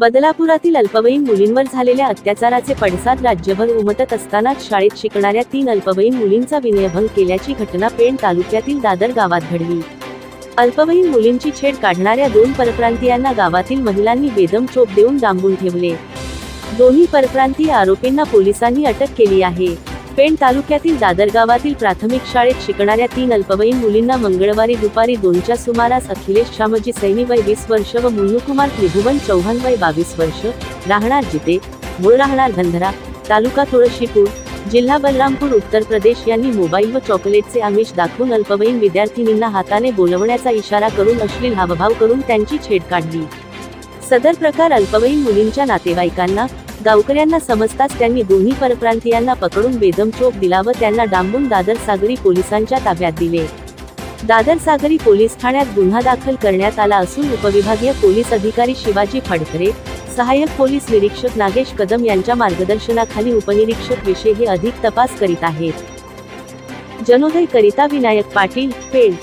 बदलापुरातील अल्पवयीन मुलींवर झालेल्या अत्याचाराचे पडसाद राज्यभर उमटत असतानाच शाळेत शिकणाऱ्या तीन अल्पवयीन मुलींचा विनयभंग केल्याची घटना पेण तालुक्यातील दादर गावात घडली. अल्पवयीन मुलींची छेड काढणाऱ्या दोन परप्रांतीयांना गावातील महिलांनी बेदम चोप देऊन डांबून ठेवले. दोन्ही परप्रांतीय आरोपींना पोलिसांनी अटक केली आहे. पेण तालुक्यातील दादर गावातील प्राथमिक शाळेत शिकणाऱ्या तीन अल्पवयीन मुलींना मंगळवारी दुपारी दोनच्या सुमारास अखिलेश शामजी सैनी वय वीस वर्ष व मुन्नुकुमार त्रिभुवन चौहान वय बावीस वर्ष राहणार जिते मूळ राहणार बंधरा तालुका तुळशीपूर जिल्हा बलरामपूर उत्तर प्रदेश यांनी मोबाईल व चॉकलेटचे आमिष दाखवून अल्पवयीन विद्यार्थिनींना हाताने बोलवण्याचा इशारा करून अश्लील हावभाव करून त्यांची छेड काढली. सदर प्रकार अल्पवयीन मुलींच्या नातेवाईकांना गावकऱ्यांना समजताच त्यांनी दोन्ही परप्रांतीयांना पकडून बेदम चोप दिला व त्यांना डांबून दादर सागरी पोलिसांच्या ताब्यात दिले. दादर सागरी पोलीस ठाण्यात गुन्हा दाखल करण्यात आला असून उपविभागीय पोलीस अधिकारी शिवाजी फडकरे सहाय्यक पोलीस निरीक्षक नागेश कदम यांच्या मार्गदर्शनाखाली उपनिरीक्षक विषय हे अधिक तपास करीत आहेत. जनोदय करिता विनायक पाटील पेड